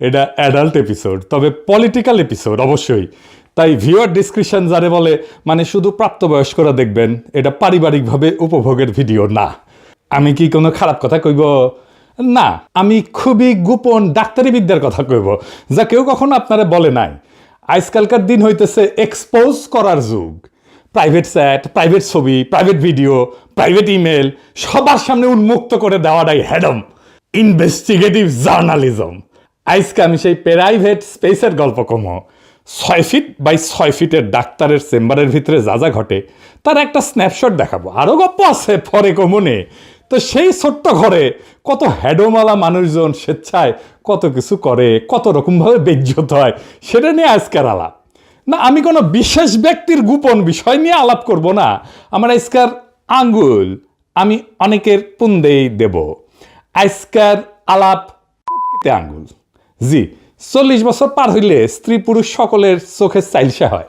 এটা adult episode তবে political episode অবশ্যই। তাই ভিউয়ার ডিসক্রিপশন যারে বলে মানে শুধু প্রাপ্তবয়স্করা দেখবেন, এটা পারিবারিকভাবে উপভোগের ভিডিও না। আমি কি কোনো খারাপ কথা কইব? না, আমি খুবই গোপন ডাক্তারি বিদ্যার কথা কইব, যা কেউ কখনো আপনারা বলে নাই। আজকালকার দিন হইতেছে এক্সপোজ করার যুগ। প্রাইভেট চ্যাট প্রাইভেট ছবি প্রাইভেট ভিডিও প্রাইভেট ইমেল সবার সামনে উন্মুক্ত করে দেওয়াটাই হ্যাডম ইনভেস্টিগেটিভ জার্নালিজম আজকে আমি সেই প্রাইভেট স্পেসের গল্প কম। ছয় ফিট বাই ছয় ফিটের ডাক্তারের চেম্বারের ভিতরে যা যা ঘটে, তার একটা স্ন্যাপশট দেখাবো। আরও গল্প আছে পরে কমনে। তো সেই ছোট্ট ঘরে কত হ্যাডোমালা মানুষজন স্বেচ্ছায় কত কিছু করে, কত রকমভাবে বেজ্জত হয়, সেটা নিয়ে আজকের আলাপ। না, আমি কোনো বিশেষ ব্যক্তির গোপন বিষয় নিয়ে আলাপ করব না। আমার আজকার আঙ্গুল আমি অনেকের পুন্দেই দেব। আজকার আলাপ আঙ্গুল। জি, চল্লিশ বছর পার হইলে স্ত্রী পুরুষ সকলের চোখের চাইলসা হয়।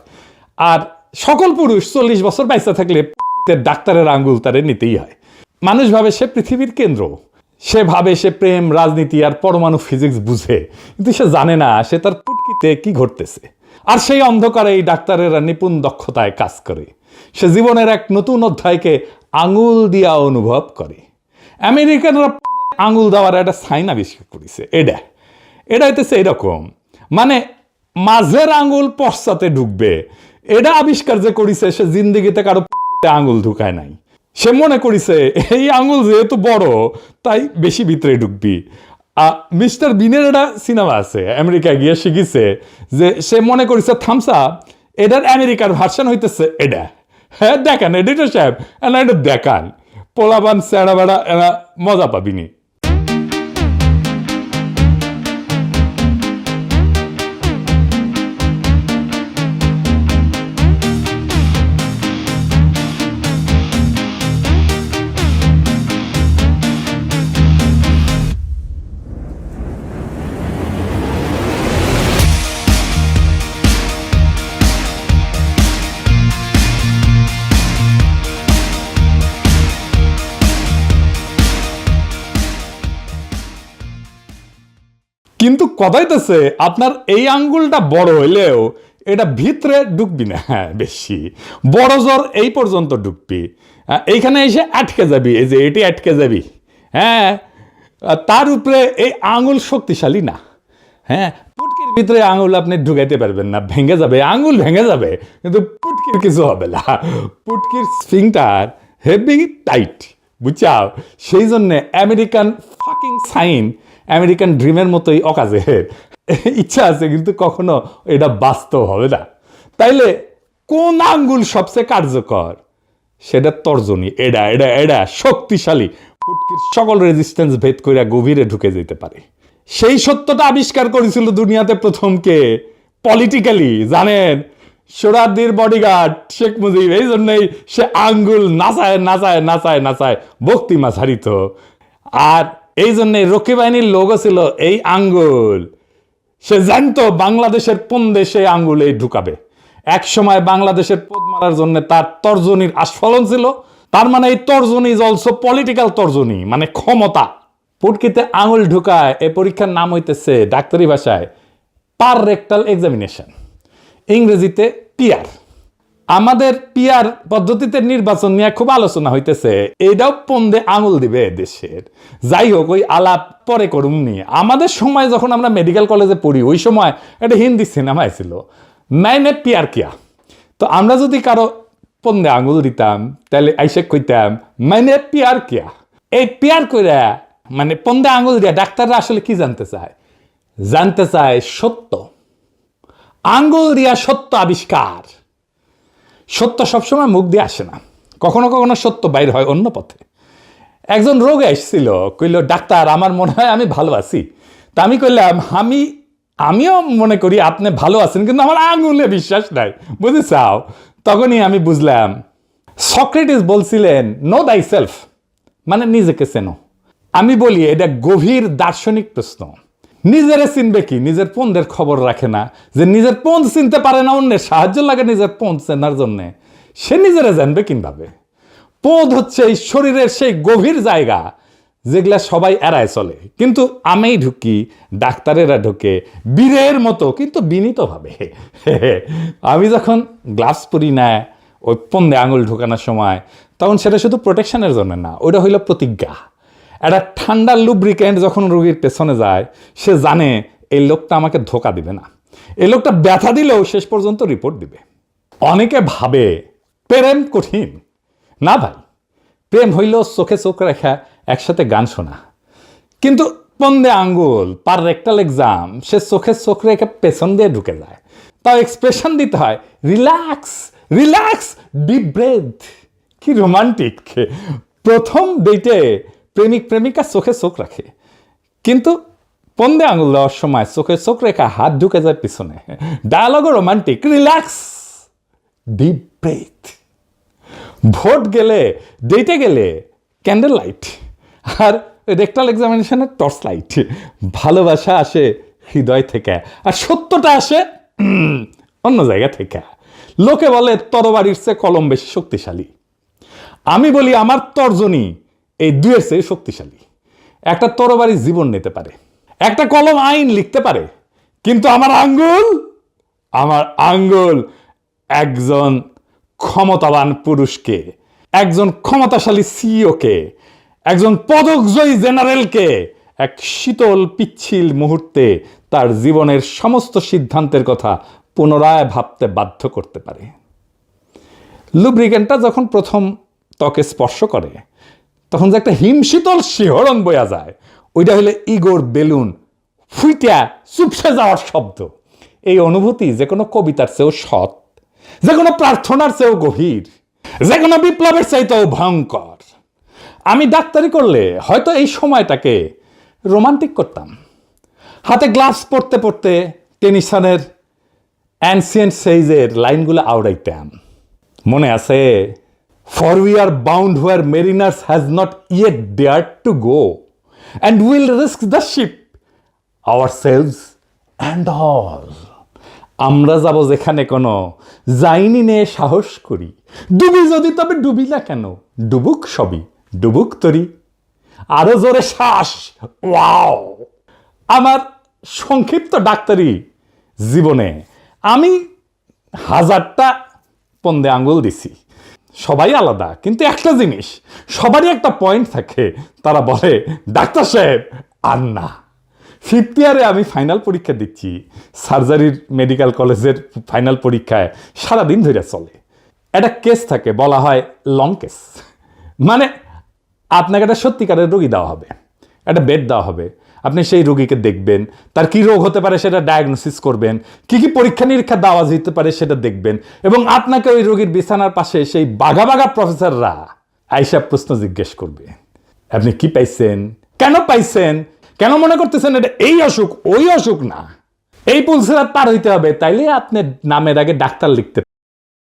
আর সকল পুরুষ চল্লিশ বছর বাইসা থাকলে ডাক্তারের আঙ্গুল তারে নিতেই হয়। মানুষ ভাবে সে পৃথিবীর কেন্দ্র। সে ভাবে সে প্রেম, রাজনীতি আর পরমাণু ফিজিক্স বুঝে। কিন্তু সে জানে না সে তার পুটকিতে কি ঘটতেছে। আর সেই অন্ধকারে এই ডাক্তারেরা নিপুণ দক্ষতায় কাজ করে। সে জীবনের এক নতুন অধ্যায়কে আঙুল দিয়া অনুভব করে। আমেরিকানরা আঙুল দেওয়ার একটা সাইন আবিষ্কার করেছে। এটা। এটা হইতেছে এরকম। মানে মাঝের আঙুল পশ্চাতে ঢুকবে। এটা আবিষ্কার যে করেছে, সে জিন্দিগিতে কারও আঙুল ঢুকায় নাই। সে মনে করিছে, এই আঙুল যেহেতু বড়, তাই বেশি ভিতরে ঢুকবি। মিস্টার বিনের একটা সিনেমা আছে আমেরিকা গিয়ে শিখিছে যে সে মনে করিছে, থামসা এটার আমেরিকার ভার্সন হইতেছে এটা। হ্যাঁ দেখান এডিটর সাহেব এটা দেখান। পোলাবান স্যাড়া বেড়া এরা মজা পাবিনি কিন্তু কথাইতেছে, আপনার এই আঙ্গুলটা বড় হইলেও এটা ভিতরে ঢুকবি না। হ্যাঁ বেশি। বড় জ্বর এই পর্যন্ত ঢুকবি এইখানে এসে আটকে যাবি, এই যে এটি আটকে যাবি। হ্যাঁ তার উপরে এই আঙুল শক্তিশালী না। হ্যাঁ পুটকির ভিতরে আঙুল আপনি ঢুকাইতে পারবেন না, ভেঙে যাবে আঙুল ভেঙে যাবে, কিন্তু পুটকির কিছু হবে না। পুটকির স্প্রিংটার হেভি টাইট, বুঝছাও? সেই জন্যে আমেরিকান ফাকিং সাইন আমেরিকান ড্রিমের মতোই অকাজে। ইচ্ছা আছে, কিন্তু কখনো এটা বাস্তব হবে না। তাইলে কোন আঙ্গুল সবচেয়ে কার্যকর? সেটা তর্জনী, এডা এডা এডা, শক্তিশালী। ফুটকির সকল রেজিস্ট্যান্স ভেদ করে গভীরে ঢুকে যেতে পারে। সেই সত্যটা আবিষ্কার করেছিল দুনিয়াতে প্রথম কে? পলিটিক্যালি জানেন? সোরাদ্দির বডিগার্ড শেখ মুজিব, এই জন্যই সে আঙ্গুল নাচায় নাচায় নাচায় নাচায় বক্তিমা ছাড়িত আর এই জন্যে রক্ষী বাহিনীর লোগো ছিল এই আঙ্গুল। সে জানতো বাংলাদেশের কোন দেশে আঙ্গুলে ঢুকাবে। এক সময় বাংলাদেশের পদ মারার জন্য তার তর্জনীর আস্ফলন ছিল। তার মানে এই তর্জনী ইজ অলসো পলিটিক্যাল তর্জনী মানে ক্ষমতা। পুটকিতে আঙুল ঢুকায় এই পরীক্ষার নাম হইতেছে ডাক্তারি ভাষায় পার রেক্টাল এক্সামিনেশন। ইংরেজিতে পিয়ার আমাদের পিয়ার পদ্ধতিতে নির্বাচন নিয়ে খুব আলোচনা হইতেছে। এটাও পন্দে আঙুল দিবে দেশের। যাই হোক, ওই আলাপ পরে করুন নিয়ে আমাদের সময় যখন আমরা মেডিকেল কলেজে পড়ি, ওই সময় একটা হিন্দি সিনেমা ছিল। ম্যানে পিয়ার কিয়া। তো আমরা যদি কারও পন্দে আঙুল দিতাম তাহলে আইসে কইতাম মানে পিয়ার কিয়া? এই পিয়ার কইরা মানে পন্দে আঙুল দিয়া ডাক্তাররা আসলে কি জানতে চায়? জানতে চায় সত্য। আঙ্গুল দিয়া সত্য আবিষ্কার। সত্য সবসময় মুখ দিয়ে আসে না। কখনো কখনো সত্য বাইর হয় অন্য পথে। একজন রোগে এসেছিল, কইল, ডাক্তার, আমার মনে হয় আমি ভালো আছি। তা আমি কইলাম, আমি, আমিও মনে করি আপনি ভালো আছেন, কিন্তু আমার আঙুলে বিশ্বাস নাই, বুঝেছাও? তখনই আমি বুঝলাম, সক্রেটিস বলছিলেন নো দাই সেলফ মানে নিজেকে চেনো। আমি বলি, এটা গভীর দার্শনিক প্রশ্ন। নিজেরে চিনবে কি? নিজের পন্দের খবর রাখে না। যে নিজের পন্দ চিনতে পারে না অন্যের, সাহায্য লাগে নিজের পন্দ চেনার জন্যে। সে নিজেরে জানবে কীভাবে? পোদ হচ্ছে এই শরীরের সেই গভীর জায়গা যেগুলা সবাই এড়ায় চলে। কিন্তু আমি ঢুকি, ডাক্তারেরা ঢুকে, বীরের মতো, কিন্তু বিনীতভাবে। আমি যখন গ্লাভস পরি না, ওই পন্দে আঙুল ঢোকানোর সময়, তখন সেটা শুধু প্রোটেকশনের জন্য না, ওইটা হইল প্রতিজ্ঞা। একটা ঠান্ডা লুব্রিকেন্ট যখন রুগীর পেছনে যায়, সে জানে এই লোকটা আমাকে ধোকা দিবে না। এই লোকটা ব্যথা দিলেও শেষ পর্যন্ত রিপোর্ট দিবে। অনেকে ভাবে প্রেম কঠিন। না ভাই, প্রেম হইল চোখে চোখ রেখা একসাথে গান শোনা। কিন্তু পন্দে আঙ্গুল, পার রেক্টাল এক্সাম সে চোখে চোখ রেখে পেছন দিয়ে ঢুকে যায়। তাও এক্সপ্রেশন দিতে হয়, রিল্যাক্স রিল্যাক্স, ডিপ ব্রেথ। কি রোমান্টিক প্রথম ডেটে প্রেমিক প্রেমিকা চোখে চোখ রাখে কিন্তু পন্দে আঙুল দেওয়ার সময় চোখে চোখ রেখা হাত ঢুকে যায় পিছনে। ডায়ালগও romantic relax deep breath vote গেলে ডেটে গেলে ক্যান্ডেল লাইট আর রেক্টাল এক্সামিনেশনের টর্চ লাইট ভালোবাসা আসে হৃদয় থেকে আর সত্যটা আসে অন্য জায়গা থেকে। লোকে বলে তরবারির চেয়ে কলম বেশি শক্তিশালী। আমি বলি আমার তর্জনী এই দুয়ের চেয়ে শক্তিশালী। একটা তরবারি জীবন নিতে পারে, একটা কলম আইন লিখতে পারে, কিন্তু আমার আঙ্গুল আমার আঙ্গুল একজন ক্ষমতাবান পুরুষকে, একজন ক্ষমতাশালী সিইওকে একজন পদকজয়ী জেনারেলকে এক শীতল, পিচ্ছিল মুহূর্তে তার জীবনের সমস্ত সিদ্ধান্তের কথা পুনরায় ভাবতে বাধ্য করতে পারে। লুব্রিকেন্টটা যখন প্রথম ত্বকে স্পর্শ করে তখন যে একটা হিমশীতল শিহরণ বয়া যায়, ওইটা হলে ইগোর বেলুন ফুইটা চুপসে যাওয়ার শব্দ। এই অনুভূতি যে কোনো কবিতার চেয়েও সৎ, যে কোনো প্রার্থনার চেয়েও গভীর, যে কোনো বিপ্লবের চাইতেও ভয়ঙ্কর। আমি ডাক্তারি করলে হয়তো এই সময়টাকে রোমান্টিক করতাম। হাতে গ্লাভস পড়তে পড়তে টেনিসনের অ্যানসিয়েন্ট সেইজের লাইনগুলো আওড়াইতাম। মনে আছে for we are bound where mariners has not yet to go and will risk the ship our sails and all আমরা যাব যেখানে কোনো যাইনি নিয়ে সাহস করি। ডুবি যদি তবে ডুবি না কেন? ডুবুক সবই, ডুবুক তরি। আরও জোরে শ্বাস, ওয়াও। আমার সংক্ষিপ্ত ডাক্তারি জীবনে আমি হাজারটা পন্দে আঙ্গুল দিছি। সবাই আলাদা, কিন্তু একটা জিনিস, সবারই একটা পয়েন্ট থাকে। তারা বলে, ডাক্তার সাহেব, আর না। ফিফথ ইয়ারে আমি ফাইনাল পরীক্ষা দিচ্ছি। সার্জারির মেডিকেল কলেজের ফাইনাল পরীক্ষায় সারাদিন ধরে চলে। একটা কেস থাকে, বলা হয় লং কেস মানে আপনাকে একটা সত্যিকারের রোগী দেওয়া হবে। একটা বেড দেওয়া হবে। আপনি সেই রোগীকে দেখবেন, তার কি রোগ হতে পারে সেটা ডায়াগনোসিস করবেন, কি কি পরীক্ষা নিরীক্ষা দেওয়া যেতে পারে সেটা দেখবেন, এবং আপনাকে ওই রোগীর বিছানার পাশে সেই বাঘা বাঘা প্রফেসররা আইসা প্রশ্ন জিজ্ঞেস করবে, আপনি কি পাইছেন? কেন পাইছেন? কেন মনে করতেছেন এটা এই অসুখ, ওই অসুখ না? এই পুলসেরা পার হইতে হবে, তাইলে আপনার নামের আগে ডাক্তার লিখতে